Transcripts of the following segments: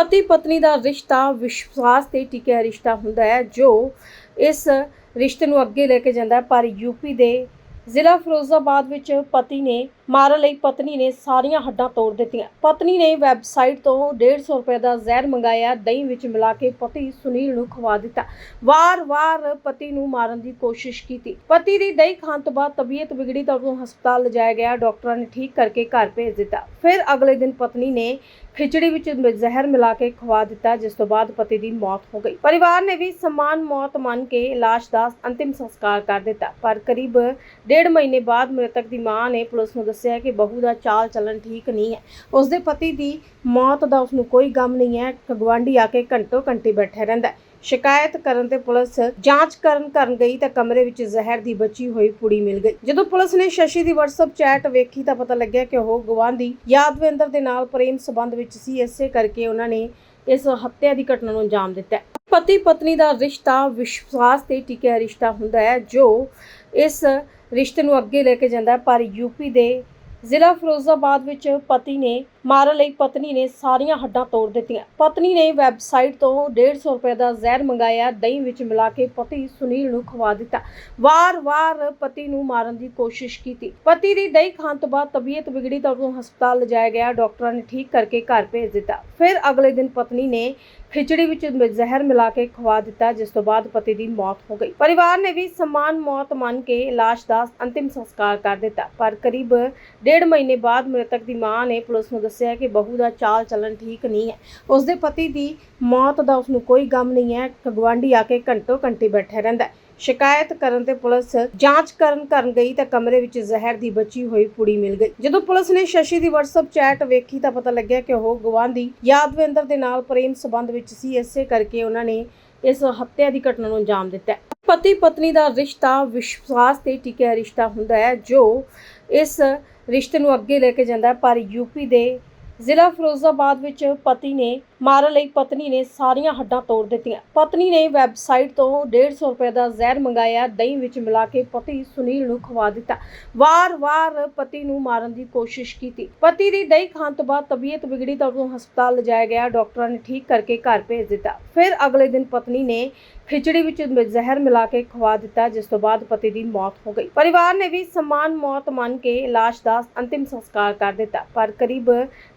ਪਤੀ ਪਤਨੀ ਦਾ ਰਿਸ਼ਤਾ ਵਿਸ਼ਵਾਸ ਤੇ ਟਿਕਿਆ ਰਿਸ਼ਤਾ ਹੁੰਦਾ ਹੈ, ਜੋ ਇਸ ਰਿਸ਼ਤੇ ਨੂੰ ਅੱਗੇ ਲੈ ਕੇ ਜਾਂਦਾ ਹੈ। ਪਰ ਯੂਪੀ ਦੇ ਜ਼ਿਲ੍ਹਾ ਫਿਰੋਜ਼ਾਬਾਦ ਵਿੱਚ ਪਤੀ ਨੇ ਮਾਰਨ ਲਈ ਪਤਨੀ ਨੇ ਸਾਰੀਆਂ ਹੱਡਾਂ ਤੋੜ ਦਿੱਤੀਆਂ। ਪਤਨੀ ਨੇ ਵੈਬਸਾਈਟ ਤੋਂ 150 ਰੁਪਏ ਦਾ ਜ਼ਹਿਰ ਮੰਗਾਇਆ। ਦਹੀਂ ਵਿੱਚ ਮਿਲਾ ਕੇ ਪਤੀ ਸੁਨੀਲ ਨੂੰ ਖਵਾ ਦਿੱਤਾ। ਵਾਰ-ਵਾਰ ਪਤੀ ਨੂੰ ਮਾਰਨ ਦੀ ਕੋਸ਼ਿਸ਼ ਕੀਤੀ। ਪਤੀ ਦੀ ਦਹੀਂ ਖਾਣ ਤੋਂ ਬਾਅਦ ਤਬੀਅਤ ਵਿਗੜੀ ਤਾਂ ਉਹਨੂੰ ਹਸਪਤਾਲ ਲਿਜਾਇਆ ਗਿਆ। ਡਾਕਟਰਾਂ ਨੇ ਠੀਕ ਕਰਕੇ ਘਰ ਭੇਜ ਦਿੱਤਾ। ਫਿਰ ਅਗਲੇ ਦਿਨ ਪਤਨੀ ਨੇ ਖਿਚੜੀ ਵਿੱਚ ਜ਼ਹਿਰ ਮਿਲਾ ਕੇ ਖਵਾ ਦਿੱਤਾ, ਜਿਸ ਤੋਂ ਬਾਅਦ ਪਤੀ ਦੀ ਮੌਤ ਹੋ ਗਈ। ਪਰਿਵਾਰ ਨੇ ਵੀ ਸਮਾਨ ਮੌਤ ਮੰਨ ਕੇ ਲਾਸ਼ ਦਾ ਅੰਤਿਮ ਸੰਸਕਾਰ ਕਰ ਦਿੱਤਾ। ਪਰ ਕਰੀਬ ਡੇਢ ਮਹੀਨੇ ਬਾਅਦ ਮ੍ਰਿਤਕ ਦੀ ਮਾਂ ਨੇ ਪੁਲਿਸ ਨੂੰ ਦੱਸਿਆ ਕਿ ਬਹੂ ਦਾ ਚਾਲ ਚੱਲਣ ਠੀਕ ਨਹੀਂ ਹੈ। ਉਸ ਦੇ ਪਤੀ ਦੀ ਮੌਤ ਦਾ ਉਸ ਨੂੰ ਕੋਈ ਗਮ ਨਹੀਂ ਹੈ। ਗਵਾਂਢੀ ਆ ਕੇ ਘੰਟੋ ਘੰਟੇ ਬੈਠਾ ਰਹਿੰਦਾ ਸ਼ਿਕਾਇਤ ਕਰਨ ਤੇ ਪੁਲਿਸ ਜਾਂਚ ਕਰਨ ਕਰਨ ਗਈ ਤਾਂ ਕਮਰੇ ਵਿੱਚ ਜ਼ਹਿਰ ਦੀ ਬਚੀ ਹੋਈ ਪੁੜੀ ਮਿਲ ਗਈ। ਜਦੋਂ ਪੁਲਿਸ ਨੇ ਸ਼ਸ਼ੀ ਦੀ WhatsApp ਚੈਟ ਵੇਖੀ ਤਾਂ ਪਤਾ ਲੱਗਿਆ ਕਿ ਉਹ ਗਵਾਂਢੀ ਯਾਦਵਿੰਦਰ ਦੇ ਨਾਲ ਪ੍ਰੇਮ ਸੰਬੰਧ ਵਿੱਚ ਸੀ। ਇਸੇ ਕਰਕੇ ਉਹਨਾਂ ਨੇ ਇਸ ਹੱਤਿਆ ਦੀ ਘਟਨਾ ਨੂੰ ਅੰਜਾਮ ਦਿੱਤਾ ਪਤੀ ਪਤਨੀ ਦਾ ਰਿਸ਼ਤਾ ਵਿਸ਼ਵਾਸ ਤੇ ਟਿਕਿਆ ਰਿਸ਼ਤਾ ਹੁੰਦਾ ਹੈ, ਜੋ ਇਸ ਰਿਸ਼ਤੇ ਨੂੰ ਅੱਗੇ ਲੈ ਕੇ ਜਾਂਦਾ ਹੈ, ਪਰ ਯੂਪੀ ਦੇ ਜ਼ਿਲ੍ਹਾ ਫਿਰੋਜ਼ਾਬਾਦ ਵਿੱਚ ਪਤੀ ਨੇ ਮਾਰਨ ਲਈ ਪਤਨੀ ਨੇ ਸਾਰੀਆਂ ਹੱਡਾਂ ਤੋੜ ਦਿੱਤੀਆਂ। ਪਤਨੀ ਨੇ ਵੈਬਸਾਈਟ ਤੋਂ 150 ਰੁਪਏ ਦਾ ਜ਼ਹਿਰ ਮੰਗਾਇਆ, ਦਹੀਂ ਵਿੱਚ ਮਿਲਾ ਕੇ ਪਤੀ ਸੁਨੀਲ ਨੂੰ ਖਵਾ ਦਿੱਤਾ। ਵਾਰ-ਵਾਰ ਪਤੀ ਨੂੰ ਮਾਰਨ ਦੀ ਕੋਸ਼ਿਸ਼ ਕੀਤੀ। ਪਤੀ ਦੀ ਦਹੀਂ ਖਾਣ ਤੋਂ ਬਾਅਦ ਤਬੀਅਤ ਵਿਗੜੀ ਤਾਂ ਉਹਨੂੰ ਹਸਪਤਾਲ ਲਿਜਾਇਆ ਗਿਆ, ਡਾਕਟਰਾਂ ਨੇ ਠੀਕ ਕਰਕੇ ਘਰ ਭੇਜ ਦਿੱਤਾ। ਫਿਰ ਅਗਲੇ ਦਿਨ ਪਤਨੀ ਨੇ ਖਿਚੜੀ ਵਿੱਚ ਜ਼ਹਿਰ ਮਿਲਾ ਕੇ ਖਵਾ ਦਿੱਤਾ, ਜਿਸ ਤੋਂ ਬਾਅਦ ਪਤੀ ਦੀ ਮੌਤ ਹੋ ਗਈ। ਪਰਿਵਾਰ ਨੇ ਵੀ ਸਮਾਨ ਮੌਤ ਮੰਨ ਕੇ ਲਾਸ਼ ਦਾ ਅੰਤਿਮ ਸੰਸਕਾਰ ਕਰ ਦਿੱਤਾ, ਪਰ ਕਰੀਬ ਡੇਢ ਮਹੀਨੇ ਬਾਅਦ ਮ੍ਰਿਤਕ ਦੀ ਮਾਂ ਨੇ ਪੁਲਿਸ ਨੂੰ ਦੱਸਿਆ ਕਿ ਬਹੂ ਦਾ ਚਾਲ ਚੱਲਣ ਠੀਕ ਨਹੀਂ ਹੈ। ਉਸ ਦੇ ਪਤੀ ਦੀ ਮੌਤ ਦਾ ਉਸ ਨੂੰ ਕੋਈ ਗਮ ਨਹੀਂ ਹੈ ਗਵਾਂਢੀ ਆ ਕੇ ਘੰਟੋ ਘੰਟੇ ਬੈਠਾ ਰਹਿੰਦਾ ਹੈ। ਸ਼ਿਕਾਇਤ ਕਰਨ ਤੇ ਪੁਲਿਸ ਜਾਂਚ ਕਰਨ ਕਰਨ ਗਈ ਤਾਂ ਕਮਰੇ ਵਿੱਚ ਜ਼ਹਿਰ ਦੀ ਬਚੀ ਹੋਈ ਪੁੜੀ ਮਿਲ ਗਈ। ਜਦੋਂ ਪੁਲਿਸ ਨੇ ਸ਼ਸ਼ੀ ਦੀ WhatsApp ਚੈਟ ਵੇਖੀ ਤਾਂ ਪਤਾ ਲੱਗਿਆ ਕਿ ਉਹ ਗਵਾਂਢੀ ਯਾਦਵਿੰਦਰ ਦੇ ਨਾਲ ਪ੍ਰੇਮ ਸੰਬੰਧ ਵਿੱਚ ਸੀ। ਇਸੇ ਕਰਕੇ ਉਹਨਾਂ ਨੇ ਇਸ ਹੱਤਿਆ ਦੀ ਘਟਨਾ ਨੂੰ ਅੰਜਾਮ ਦਿੱਤਾ। ਪਤੀ ਪਤਨੀ ਦਾ ਰਿਸ਼ਤਾ ਵਿਸ਼ਵਾਸ ਤੇ ਟਿਕਿਆ ਰਿਸ਼ਤਾ ਹੁੰਦਾ ਹੈ, ਜੋ ਇਸ ਰਿਸ਼ਤੇ ਨੂੰ ਅੱਗੇ ਲੈ ਕੇ ਜਾਂਦਾ ਹੈ। ਪਰ ਯੂਪੀ ਦੇ ਜ਼ਿਲ੍ਹਾ ਫਿਰੋਜ਼ਾਬਾਦ ਵਿੱਚ ਪਤੀ ਨੇ ਮਾਰਨ ਲਈ ਪਤਨੀ ਨੇ ਸਾਰੀਆਂ ਹੱਡਾਂ ਤੋੜ ਦਿੱਤੀਆਂ। ਪਤਨੀ ਨੇ ਵੈਬਸਾਈਟ ਤੋਂ 150 ਰੁਪਏ ਦਾ ਜ਼ਹਿਰ ਮੰਗਾਇਆ। ਦਹੀਂ ਵਿੱਚ ਮਿਲਾ ਕੇ ਪਤੀ ਸੁਨੀਲ ਨੂੰ ਖਵਾ ਦਿੱਤਾ। ਵਾਰ-ਵਾਰ ਪਤੀ ਨੂੰ ਮਾਰਨ ਦੀ ਕੋਸ਼ਿਸ਼ ਕੀਤੀ। ਪਤੀ ਦੀ ਦਹੀਂ ਖਾਣ ਤੋਂ ਬਾਅਦ ਤਬੀਅਤ ਵਿਗੜੀ ਤਾਂ ਉਹਨੂੰ ਹਸਪਤਾਲ ਲਿਜਾਇਆ ਗਿਆ। ਡਾਕਟਰਾਂ ਨੇ ਠੀਕ ਕਰਕੇ ਘਰ ਭੇਜ ਦਿੱਤਾ। ਫਿਰ ਅਗਲੇ ਦਿਨ ਪਤਨੀ ਨੇ ਖਿਚੜੀ ਵਿੱਚ ਜ਼ਹਿਰ ਮਿਲਾ ਕੇ ਖਵਾ ਦਿੱਤਾ, ਜਿਸ ਤੋਂ ਬਾਅਦ ਪਤੀ ਦੀ ਮੌਤ ਹੋ ਗਈ। ਪਰਿਵਾਰ ਨੇ ਵੀ ਸਮਾਨ ਮੌਤ ਮੰਨ ਕੇ ਲਾਸ਼ ਦਾ ਅੰਤਿਮ ਸੰਸਕਾਰ ਕਰ ਦਿੱਤਾ। ਪਰ ਕਰੀਬ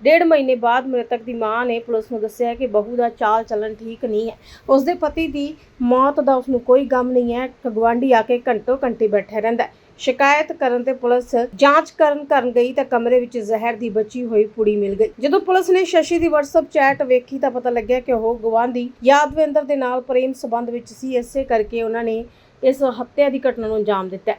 ਡੇਢ ਮਹੀਨੇ ਬਾਅਦ ਮ੍ਰਿਤਕ ਦੀ ਮਾਂ ਨੇ ਪੁਲਿਸ ਨੂੰ ਦੱਸਿਆ ਕਿ ਬਹੂ ਦਾ ਚਾਲ ਚੱਲਣ ਠੀਕ ਨਹੀਂ ਹੈ। ਉਸ ਦੇ ਪਤੀ ਦੀ ਮੌਤ ਦਾ ਉਸ ਨੂੰ ਕੋਈ ਗਮ ਨਹੀਂ ਹੈ। ਗਵਾਂਢੀ ਆ ਕੇ ਘੰਟੋ ਘੰਟੇ ਬੈਠਾ ਰਹਿੰਦਾ ਸ਼ਿਕਾਇਤ ਕਰਨ ਤੇ ਪੁਲਿਸ ਜਾਂਚ ਕਰਨ ਕਰਨ ਗਈ ਤਾਂ ਕਮਰੇ ਵਿੱਚ ਜ਼ਹਿਰ ਦੀ ਬਚੀ ਹੋਈ ਪੁੜੀ ਮਿਲ ਗਈ। ਜਦੋਂ ਪੁਲਿਸ ਨੇ ਸ਼ਸ਼ੀ ਦੀ WhatsApp ਚੈਟ ਵੇਖੀ ਤਾਂ ਪਤਾ ਲੱਗਿਆ ਕਿ ਉਹ ਗਵਾਂਢੀ ਯਾਦਵਿੰਦਰ ਦੇ ਨਾਲ ਪ੍ਰੇਮ ਸੰਬੰਧ ਵਿੱਚ ਸੀ। ਇਸੇ ਕਰਕੇ ਉਹਨਾਂ ਨੇ ਇਸ ਹੱਤਿਆ ਦੀ ਘਟਨਾ ਨੂੰ ਅੰਜਾਮ ਦਿੱਤਾ